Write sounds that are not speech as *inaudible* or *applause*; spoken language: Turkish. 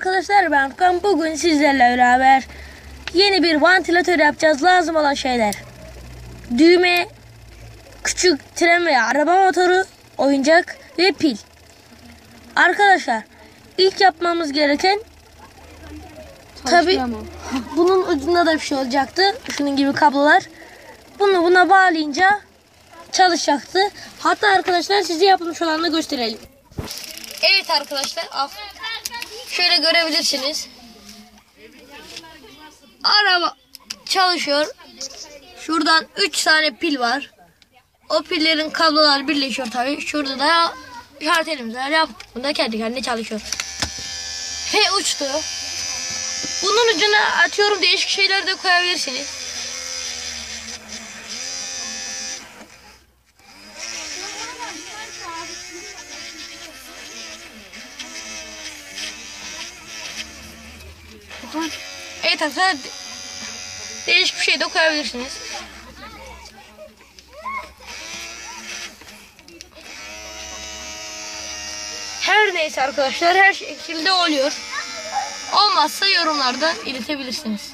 arkadaşlar ben Furkan. Bugün sizlerle beraber yeni bir vantilatör yapacağız. Lazım olan şeyler. Düğme, küçük tren veya araba motoru, oyuncak ve pil. Arkadaşlar ilk yapmamız gereken tabi *laughs* bunun ucunda da bir şey olacaktı. Şunun gibi kablolar. Bunu buna bağlayınca çalışacaktı. Hatta arkadaşlar size yapılmış olanı gösterelim. Evet arkadaşlar al. Şöyle görebilirsiniz. Araba çalışıyor. Şuradan 3 tane pil var. O pillerin kablolar birleşiyor tabii. Şurada da şartelimiz var. Yaptık. Bunda kendi kendine çalışıyor. Ve uçtu. Bunun ucuna atıyorum değişik şeyler de koyabilirsiniz. Evet arkadaşlar de- değişik bir şey de koyabilirsiniz. Her neyse arkadaşlar her şekilde oluyor. Olmazsa yorumlarda iletebilirsiniz.